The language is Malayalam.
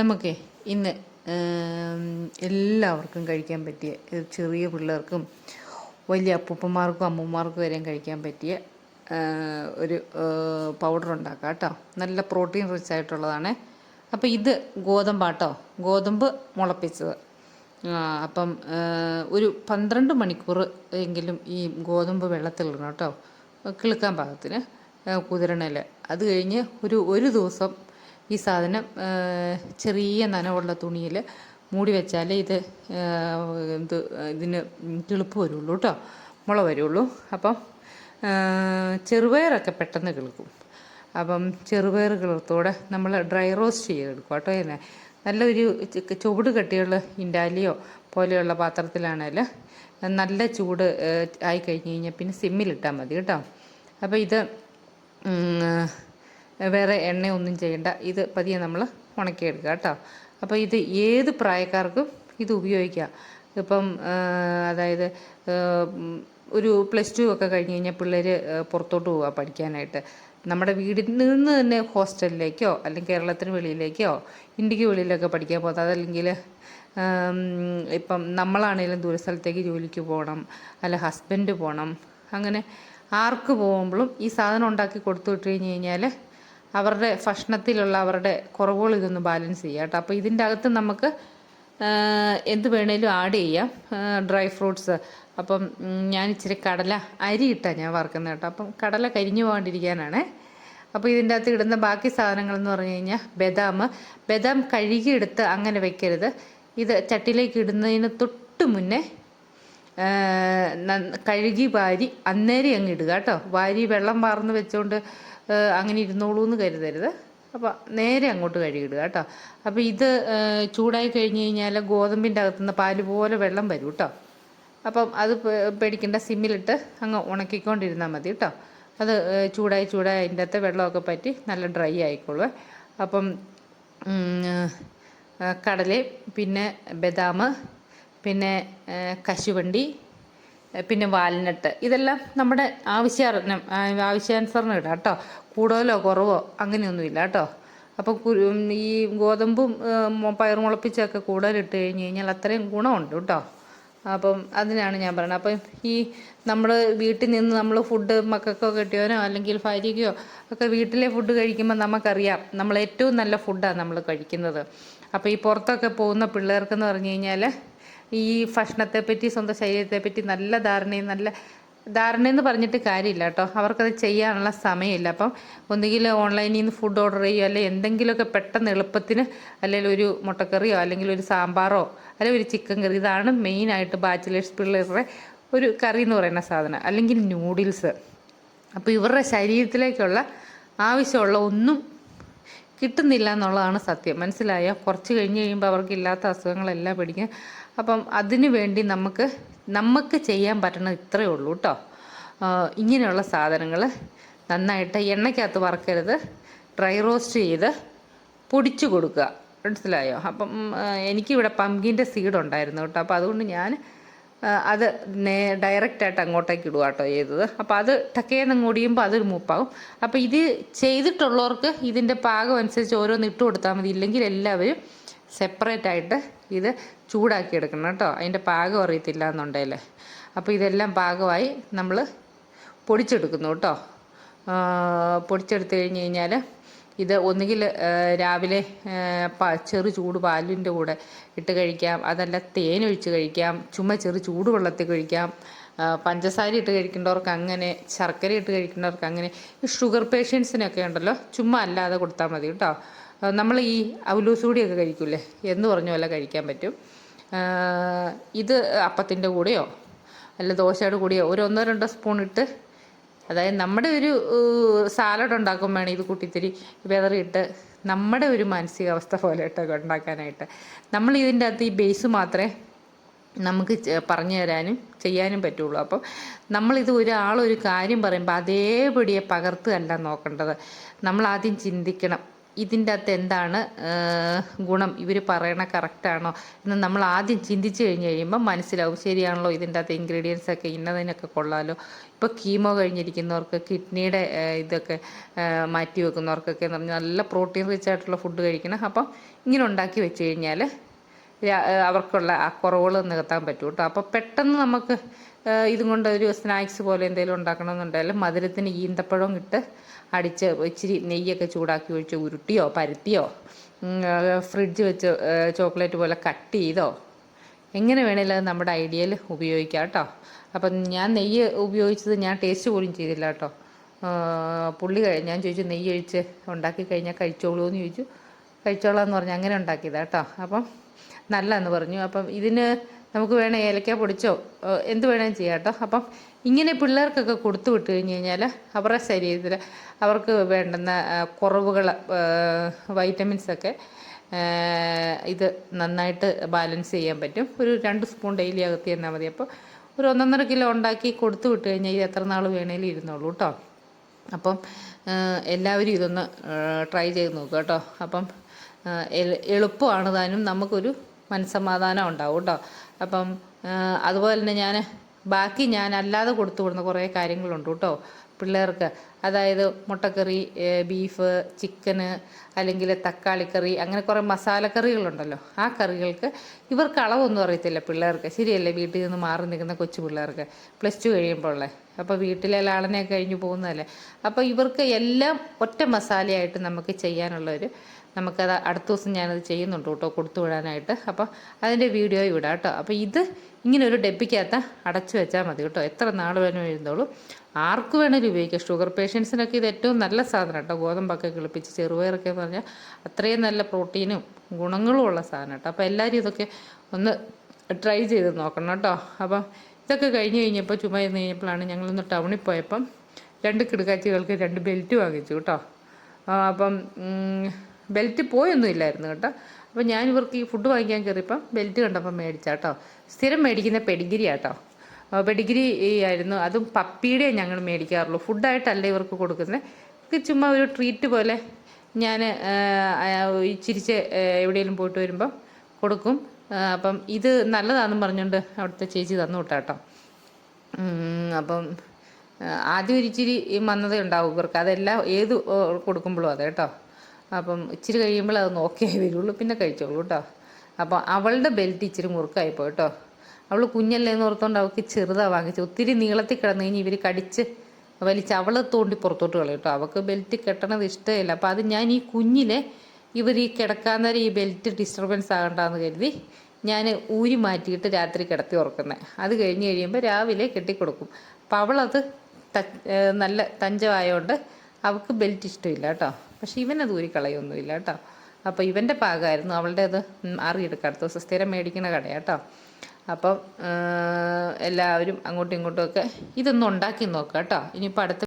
നമുക്ക് ഇന്ന് എല്ലാവർക്കും കഴിക്കാൻ പറ്റിയ ചെറിയ പിള്ളേർക്കും വലിയ അപ്പൂപ്പന്മാർക്കും അമ്മമാർക്കും വരെയും കഴിക്കാൻ പറ്റിയ ഒരു പൗഡർ ഉണ്ടാക്കാം കേട്ടോ. നല്ല പ്രോട്ടീൻ റിച്ച് ആയിട്ടുള്ളതാണ്. അപ്പോൾ ഇത് ഗോതമ്പാട്ടോ ഗോതമ്പ് മുളപ്പിച്ചത്. അപ്പം ഒരു പന്ത്രണ്ട് മണിക്കൂർ എങ്കിലും ഈ ഗോതമ്പ് വെള്ളത്തിലിടണം കേട്ടോ. കിളുക്കാൻ പാകത്തിന് കുതിരണേൽ അത് കഴിഞ്ഞ് ഒരു ഒരു ദിവസം ഈ സാധനം ചെറിയ നനവുള്ള തുണിയിൽ മൂടി വെച്ചാലേ ഇത് എന്ത് ഇത് ഇതിന് കിളുപ്പ് വരുള്ളൂ കേട്ടോ മുള വരുള്ളൂ. അപ്പം ചെറുപയറൊക്കെ പെട്ടെന്ന് കിളുക്കും. അപ്പം ചെറുപയർ കിളർത്തോടെ നമ്മൾ ഡ്രൈ റോസ്റ്റ് ചെയ്തെടുക്കും കേട്ടോ ഇതിനെ. നല്ലൊരു ചുവട് കെട്ടിയുള്ള ഇൻഡാലിയോ പോലെയുള്ള പാത്രത്തിലാണെങ്കിൽ നല്ല ചൂട് ആയി കഴിഞ്ഞ് കഴിഞ്ഞാൽ പിന്നെ സിമ്മിലിട്ടാൽ മതി കേട്ടോ. അപ്പോൾ ഇത് വേറെ എണ്ണയൊന്നും ചെയ്യണ്ട. ഇത് പതിയെ നമ്മൾ ഉണക്കിയെടുക്കുക കേട്ടോ. അപ്പോൾ ഇത് ഏത് പ്രായക്കാർക്കും ഇത് ഉപയോഗിക്കാം. ഇപ്പം അതായത് ഒരു പ്ലസ് ടു ഒക്കെ കഴിഞ്ഞ് കഴിഞ്ഞാൽ പിള്ളേർ പുറത്തോട്ട് പോവുക പഠിക്കാനായിട്ട്. നമ്മുടെ വീടിൽ നിന്ന് തന്നെ ഹോസ്റ്റലിലേക്കോ അല്ലെങ്കിൽ കേരളത്തിന് വെളിയിലേക്കോ ഇന്ത്യയ്ക്ക് വെളിയിലൊക്കെ പഠിക്കാൻ പോകുന്നത് അതല്ലെങ്കിൽ ഇപ്പം നമ്മളാണേലും ദൂരസ്ഥലത്തേക്ക് ജോലിക്ക് പോകണം അല്ല ഹസ്ബൻഡ് പോകണം. അങ്ങനെ ആർക്ക് പോകുമ്പോഴും ഈ സാധനം ഉണ്ടാക്കി കൊടുത്തു വിട്ട് കഴിഞ്ഞ് കഴിഞ്ഞാൽ അവരുടെ ഭക്ഷണത്തിലുള്ള അവരുടെ കുറവുകൾ ഇതൊന്ന് ബാലൻസ് ചെയ്യുക കേട്ടോ. അപ്പോൾ ഇതിന്റെ അകത്ത് നമുക്ക് എന്ത് വേണേലും ആഡ് ചെയ്യാം. ഡ്രൈ ഫ്രൂട്ട്സ് അപ്പം ഞാൻ ഇച്ചിരി കടല അരി ഇട്ടാണ് ഞാൻ വറുക്കുന്നത് കേട്ടോ. അപ്പം കടല കരിഞ്ഞു പോകാണ്ടിരിക്കാനാണ്. അപ്പോൾ ഇതിന്റെ അകത്ത് ഇടുന്ന ബാക്കി സാധനങ്ങളെന്ന് പറഞ്ഞു കഴിഞ്ഞാൽ ബദാം. ബദാം കഴുകിയെടുത്ത് അങ്ങനെ വെക്കരുത്. ഇത് ചട്ടിയിലേക്ക് ഇടുന്നതിന് തൊട്ട് മുന്നേ കഴുകി വാരി അന്നേരം അങ്ങ് ഇടുക കേട്ടോ. വാരി വെള്ളം വാർന്ന് വെച്ചുകൊണ്ട് അങ്ങനെ ഇരുന്നോളൂ എന്ന് കരുതരുത്. അപ്പോൾ നേരെ അങ്ങോട്ട് കഴുകിയിടുക കേട്ടോ. അപ്പോൾ ഇത് ചൂടായി കഴിഞ്ഞ് കഴിഞ്ഞാൽ ഗോതമ്പിന്റെ അകത്തുനിന്ന് പാൽ പോലെ വെള്ളം വരും കേട്ടോ. അപ്പം അത് പേടിക്കേണ്ട സിമ്മിലിട്ട് അങ്ങ് ഉണക്കിക്കൊണ്ടിരുന്നാൽ മതി കേട്ടോ. അത് ചൂടായി ചൂടായി അതിന്റെ അകത്തെ വെള്ളമൊക്കെ പറ്റി നല്ല ഡ്രൈ ആയിക്കോളും അപ്പം കടല പിന്നെ ബദാം പിന്നെ കശുവണ്ടി പിന്നെ വാൽനട്ട്. ഇതെല്ലാം നമ്മുടെ ആവശ്യം ആവശ്യാനുസരണം ഇടാം കേട്ടോ. കൂടുതലോ കുറവോ അങ്ങനെയൊന്നുമില്ല കേട്ടോ. അപ്പോൾ ഈ ഗോതമ്പും പയർ മുളപ്പിച്ചൊക്കെ കൂടുതലിട്ട് കഴിഞ്ഞ് കഴിഞ്ഞാൽ അത്രയും ഗുണമുണ്ട് കേട്ടോ. അപ്പം അതിനാണ് ഞാൻ പറയുന്നത്. അപ്പം ഈ നമ്മൾ വീട്ടിൽ നിന്ന് നമ്മൾ ഫുഡ് മക്കൾക്കോ കെട്ടിയോനോ അല്ലെങ്കിൽ ഭാര്യയ്ക്കോ ഒക്കെ വീട്ടിലെ ഫുഡ് കഴിക്കുമ്പോൾ നമുക്കറിയാം നമ്മൾ ഏറ്റവും നല്ല ഫുഡാണ് നമ്മൾ കഴിക്കുന്നത്. അപ്പോൾ ഈ പുറത്തൊക്കെ പോകുന്ന പിള്ളേർക്കെന്ന് പറഞ്ഞു കഴിഞ്ഞാൽ ഈ ഭക്ഷണത്തെപ്പറ്റി സ്വന്തം ശരീരത്തെപ്പറ്റി നല്ല ധാരണയും നല്ല ധാരണ എന്ന് പറഞ്ഞിട്ട് കാര്യമില്ല കേട്ടോ. അവർക്കത് ചെയ്യാനുള്ള സമയമില്ല. അപ്പം ഒന്നുകിൽ ഓൺലൈനിൽ നിന്ന് ഫുഡ് ഓർഡർ ചെയ്യുക അല്ലെങ്കിൽ എന്തെങ്കിലുമൊക്കെ പെട്ടെന്ന് എളുപ്പത്തിന് അല്ലെങ്കിൽ ഒരു മുട്ടക്കറിയോ അല്ലെങ്കിൽ ഒരു സാമ്പാറോ അല്ലെങ്കിൽ ഒരു ചിക്കൻ കറി ഇതാണ് മെയിനായിട്ട് ബാച്ചിലേഴ്സ് പിള്ളേരുടെ ഒരു കറി എന്ന് പറയുന്ന സാധനം. അല്ലെങ്കിൽ നൂഡിൽസ് അപ്പോൾ ഇവരുടെ ശരീരത്തിലേക്കുള്ള ആവശ്യമുള്ള ഒന്നും കിട്ടുന്നില്ല എന്നുള്ളതാണ് സത്യം. മനസ്സിലായോ? കുറച്ച് കഴിഞ്ഞ് കഴിയുമ്പോൾ അവർക്ക് ഇല്ലാത്ത അസുഖങ്ങളെല്ലാം പിടിക്കും അപ്പം അതിനു വേണ്ടി നമുക്ക് നമുക്ക് ചെയ്യാൻ പറ്റണ ഇത്രയേ ഉള്ളൂ കേട്ടോ ഇങ്ങനെയുള്ള സാധനങ്ങൾ നന്നായിട്ട് എണ്ണയ്ക്കകത്ത് വറക്കരുത്. ഡ്രൈ റോസ്റ്റ് ചെയ്ത് പൊടിച്ചു കൊടുക്കുക. മനസ്സിലായോ? അപ്പം എനിക്കിവിടെ പമ്പിന്റെ സീഡ് ഉണ്ടായിരുന്നു കേട്ടോ അപ്പോൾ അതുകൊണ്ട് ഞാൻ അത് നേ ഡയറക്റ്റായിട്ട് അങ്ങോട്ടേക്ക് ഇടുക കേട്ടോ ചെയ്തത്. അപ്പോൾ അത് ടക്കേന്ന് കൂടിയുമ്പോൾ അതൊരു മൂപ്പാകും. അപ്പോൾ ഇത് ചെയ്തിട്ടുള്ളവർക്ക് ഇതിന്റെ പാകം അനുസരിച്ച് ഓരോന്ന് ഇട്ട് കൊടുത്താൽ മതി. ഇല്ലെങ്കിൽ എല്ലാവരും സെപ്പറേറ്റ് ആയിട്ട് ഇത് ചൂടാക്കി എടുക്കണം കേട്ടോ. അതിന്റെ പാകം അറിയത്തില്ല എന്നുണ്ടെങ്കിൽ അപ്പോൾ ഇതെല്ലാം പാകമായി നമ്മൾ പൊടിച്ചെടുക്കുന്നു കേട്ടോ. പൊടിച്ചെടുത്ത് കഴിഞ്ഞ് കഴിഞ്ഞാൽ ഇത് ഒന്നുകിൽ രാവിലെ ചെറു ചൂട് പാലിന്റെ കൂടെ ഇട്ട് കഴിക്കാം. അതല്ല തേനൊഴിച്ച് കഴിക്കാം. ചുമ്മാ ചെറു ചൂടുവെള്ളത്തിൽ കഴിക്കാം. ആ, പഞ്ചസാര ഇട്ട് കഴിക്കേണ്ടവർക്ക് അങ്ങനെ ശർക്കര ഇട്ട് കഴിക്കേണ്ടവർക്ക് അങ്ങനെ ഷുഗർ പേഷ്യൻസിനൊക്കെ ഉണ്ടല്ലോ ചുമ്മാ അല്ലാതെ കൊടുത്താൽ മതി കേട്ടോ. നമ്മൾ ഈ അവലൂസൂടിയൊക്കെ കഴിക്കൂലേ? എന്ന് പറഞ്ഞ പോലെ കഴിക്കാൻ പറ്റും. ഇത് അപ്പത്തിന്റെ കൂടെയോ? അല്ല ദോശയുടെ കൂടെയോ? ഒരു ഒന്നോ രണ്ടോ സ്പൂൺ ഇട്ട് അതായത് നമ്മുടെ ഒരു സാലഡ് ഉണ്ടാക്കും വേണം ഇത് കൂട്ടിത്തിരി വിതറിയിട്ട് നമ്മുടെ ഒരു മാനസികാവസ്ഥ പോലെ ഇട്ടൊക്കെ ഉണ്ടാക്കാനായിട്ട്. നമ്മൾ ഇതിന്റെ അകത്ത് ഈ ബേസ് മാത്രമേ നമുക്ക് പറഞ്ഞു തരാനും ചെയ്യാനും പറ്റുള്ളൂ. അപ്പം നമ്മളിത് ഒരാളൊരു കാര്യം പറയുമ്പോൾ അതേപടിയെ പകർത്തുകയല്ല നോക്കേണ്ടത്. നമ്മൾ ആദ്യം ചിന്തിക്കണം. ഇതിന്റെ അകത്ത് എന്താണ് ഗുണം? ഇവർ പറയണ കറക്റ്റാണോ എന്ന് നമ്മൾ ആദ്യം ചിന്തിച്ച് കഴിഞ്ഞ് കഴിയുമ്പോൾ മനസ്സിലാവും. ശരിയാണല്ലോ ഇതിന്റെ അകത്ത് ഇൻഗ്രീഡിയൻസ് ഒക്കെ ഇന്നതിനൊക്കെ കൊള്ളാലോ. ഇപ്പോൾ കീമോ കഴിഞ്ഞിരിക്കുന്നവർക്ക് കിഡ്നിയുടെ ഇതൊക്കെ മാറ്റി വെക്കുന്നവർക്കൊക്കെ എന്ന് പറഞ്ഞാൽ നല്ല പ്രോട്ടീൻ റിച്ച് ആയിട്ടുള്ള ഫുഡ് കഴിക്കണം. അപ്പം ഇങ്ങനെ ഉണ്ടാക്കി വെച്ച് കഴിഞ്ഞാൽ അവർക്കുള്ള ആ കുറവുകൾ നികത്താൻ പറ്റും കേട്ടോ അപ്പോൾ പെട്ടെന്ന് നമുക്ക് ഇതും കൊണ്ട് ഒരു സ്നാക്സ് പോലെ എന്തെങ്കിലും ഉണ്ടാക്കണമെന്നുണ്ടെങ്കിൽ മധുരത്തിന് ഈന്തപ്പഴം ഇട്ട് അടിച്ച് ഇച്ചിരി നെയ്യൊക്കെ ചൂടാക്കി ഒഴിച്ച് ഉരുട്ടിയോ പരുത്തിയോ ഫ്രിഡ്ജ് വെച്ച് ചോക്ലേറ്റ് പോലെ കട്ട് ചെയ്തോ എങ്ങനെ വേണേലും അത് നമ്മുടെ ഐഡിയയിൽ ഉപയോഗിക്കാം കേട്ടോ അപ്പം ഞാൻ നെയ്യ് ഉപയോഗിച്ചത് ഞാൻ ടേസ്റ്റ് പോലും ചെയ്തില്ല കേട്ടോ പുള്ളി ഞാൻ ചോദിച്ചു നെയ്യ് ഒഴിച്ച് ഉണ്ടാക്കി കഴിഞ്ഞാൽ കഴിച്ചോളൂ എന്ന് ചോദിച്ചു. കഴിച്ചോളാം എന്ന് പറഞ്ഞു അങ്ങനെ ഉണ്ടാക്കിയതാ കേട്ടോ. അപ്പം നല്ലതെന്ന് പറഞ്ഞു. അപ്പം ഇതിന് നമുക്ക് വേണേൽ ഏലക്ക പൊടിച്ചോ എന്ത് വേണേലും ചെയ്യാം കേട്ടോ. അപ്പം ഇങ്ങനെ പിള്ളേർക്കൊക്കെ കൊടുത്തു വിട്ട് കഴിഞ്ഞ് കഴിഞ്ഞാൽ അവരുടെ ശരീരത്തിൽ അവർക്ക് വേണ്ടുന്ന കുറവുകൾ വൈറ്റമിൻസൊക്കെ ഇത് നന്നായിട്ട് ബാലൻസ് ചെയ്യാൻ പറ്റും. ഒരു രണ്ട് സ്പൂൺ ഡെയിലി അകത്തി തന്നാൽ മതി. അപ്പോൾ ഒരു ഒന്നൊന്നര കിലോ ഉണ്ടാക്കി കൊടുത്തു വിട്ട് കഴിഞ്ഞാൽ ഇത് എത്ര നാൾ വേണേലും ഇരുന്നോളൂ കേട്ടോ. അപ്പം എല്ലാവരും ഇതൊന്ന് ട്രൈ ചെയ്ത് നോക്കുക കേട്ടോ. അപ്പം എളുപ്പമാണ് താനും നമുക്കൊരു മനസ്സമാധാനം ഉണ്ടാവും കേട്ടോ. അപ്പം അതുപോലെ തന്നെ ഞാൻ ബാക്കി ഞാൻ അല്ലാതെ കൊടുത്തു വിടുന്ന കുറേ കാര്യങ്ങളുണ്ട് കേട്ടോ പിള്ളേർക്ക്. അതായത് മുട്ടക്കറി ബീഫ് ചിക്കന് അല്ലെങ്കിൽ തക്കാളിക്കറി അങ്ങനെ കുറേ മസാലക്കറികളുണ്ടല്ലോ. ആ കറികൾക്ക് ഇവർക്ക് അളവൊന്നും അറിയത്തില്ല പിള്ളേർക്ക്. ശരിയല്ലേ വീട്ടിൽ നിന്ന് മാറി നിൽക്കുന്ന കൊച്ചു പിള്ളേർക്ക്. പ്ലസ് ടു കഴിയുമ്പോഴേ അപ്പോൾ വീട്ടിലെ ലാളനെ കഴിഞ്ഞു പോകുന്നതല്ലേ. അപ്പോൾ ഇവർക്ക് എല്ലാം ഒറ്റ മസാലയായിട്ട് നമുക്ക് ചെയ്യാനുള്ളൊരു നമുക്കത് അടുത്ത ദിവസം ഞാനത് ചെയ്യുന്നുണ്ട് കേട്ടോ കൊടുത്തു വിടാനായിട്ട്. അപ്പോൾ അതിന്റെ വീഡിയോ വിടാം കേട്ടോ. അപ്പോൾ ഇത് ഇങ്ങനെ ഒരു ഡബ്ബിക്കകത്ത് അടച്ചു വെച്ചാൽ മതി കേട്ടോ. എത്ര നാൾ വേണം എഴുന്നോളൂ ആർക്ക് വേണമെങ്കിലും ഉപയോഗിക്കാം. ഷുഗർ പേഷ്യൻസിനൊക്കെ ഇത് ഏറ്റവും നല്ല സാധനം കേട്ടോ. ഗോതമ്പൊക്കെ കിളിപ്പിച്ച് ചെറുപയറൊക്കെ എന്ന് പറഞ്ഞാൽ അത്രയും നല്ല പ്രോട്ടീനും ഗുണങ്ങളും ഉള്ള സാധനം കേട്ടോ. അപ്പോൾ എല്ലാവരും ഇതൊക്കെ ഒന്ന് ട്രൈ ചെയ്ത് നോക്കണം കേട്ടോ. അപ്പം ഇതൊക്കെ കഴിഞ്ഞ് കഴിഞ്ഞപ്പോൾ ചുമ ചെന്ന് കഴിഞ്ഞപ്പോഴാണ് ഞങ്ങളൊന്ന് ടൗണിൽ പോയപ്പം രണ്ട് കിടക്കാച്ചികൾക്ക് രണ്ട് ബെൽറ്റ് വാങ്ങിച്ചു കേട്ടോ. അപ്പം ബെൽറ്റ് പോയൊന്നും ഇല്ലായിരുന്നു കേട്ടോ. അപ്പോൾ ഞാൻ ഇവർക്ക് ഈ ഫുഡ് വാങ്ങിക്കാൻ കയറിയപ്പം ബെൽറ്റ് കണ്ടപ്പം മേടിച്ചാട്ടോ സ്ഥിരം മേടിക്കുന്ന പെഡിഗിരി ആട്ടോ പെഡിഗിരി ആയിരുന്നു. അതും പപ്പിയുടെ ഞങ്ങൾ മേടിക്കാറുള്ളൂ. ഫുഡായിട്ടല്ല ഇവർക്ക് കൊടുക്കുന്നത് ഇത് ചുമ്മാ ഒരു ട്രീറ്റ് പോലെ ഞാൻ ഇച്ചിരിച്ച് എവിടെയെങ്കിലും പോയിട്ട് വരുമ്പം കൊടുക്കും. അപ്പം ഇത് നല്ലതാണെന്ന് പറഞ്ഞുകൊണ്ട് അവിടുത്തെ ചേച്ചി തന്നു വിട്ടാട്ടോ അപ്പം ആദ്യം ഒരിച്ചിരി മന്നത ഉണ്ടാവും ഇവർക്ക്. അതെല്ലാം ഏത് കൊടുക്കുമ്പോഴും അതെ കേട്ടോ അപ്പം ഇച്ചിരി കഴിയുമ്പോൾ അത് നോക്കിയേ വരുള്ളൂ. പിന്നെ കഴിച്ചോളൂ കേട്ടോ അപ്പം അവളുടെ ബെൽറ്റ് ഇച്ചിരി മുറുക്കായിപ്പോ കേട്ടോ അവൾ കുഞ്ഞല്ലേ എന്ന് ഓർത്തുകൊണ്ട് അവൾക്ക് ചെറുതാണ് വാങ്ങിച്ചത്. ഒത്തിരി നീളത്തിൽ കിടന്നു കഴിഞ്ഞ് ഇവർ കടിച്ച് വലിച്ച് അവളെ തോണ്ടി പുറത്തോട്ട് കളയും കേട്ടോ അവൾക്ക് ബെൽറ്റ് കെട്ടണത് ഇഷ്ടമില്ല. അപ്പോൾ അത് ഞാൻ ഈ കുഞ്ഞിലെ ഇവർ ഈ കിടക്കാൻ നേരം ഈ ബെൽറ്റ് ഡിസ്റ്റർബൻസ് ആകണ്ടെന്ന് കരുതി ഞാൻ ഊരി മാറ്റിയിട്ട് രാത്രി കിടത്തി ഉറക്കുന്നത് അത് കഴിഞ്ഞ് കഴിയുമ്പോൾ രാവിലെ കെട്ടിക്കൊടുക്കും. അപ്പം അവളത് നല്ല തഞ്ചമായതുകൊണ്ട് അവൾക്ക് ബെൽറ്റ് ഇഷ്ടമില്ല കേട്ടോ പക്ഷെ ഇവനത് ഊരി കളയൊന്നുമില്ല കേട്ടോ. അപ്പോൾ ഇവന്റെ പാകമായിരുന്നു അവളുടെ അത് അറിയെടുക്കാം അടുത്ത ദിവസം സ്ഥിരം മേടിക്കുന്ന കടയാട്ടോ അപ്പം എല്ലാവരും അങ്ങോട്ടും ഇങ്ങോട്ടും ഒക്കെ ഇതൊന്ന് ഉണ്ടാക്കി നോക്കാം കേട്ടോ. ഇനിയിപ്പോൾ അടുത്ത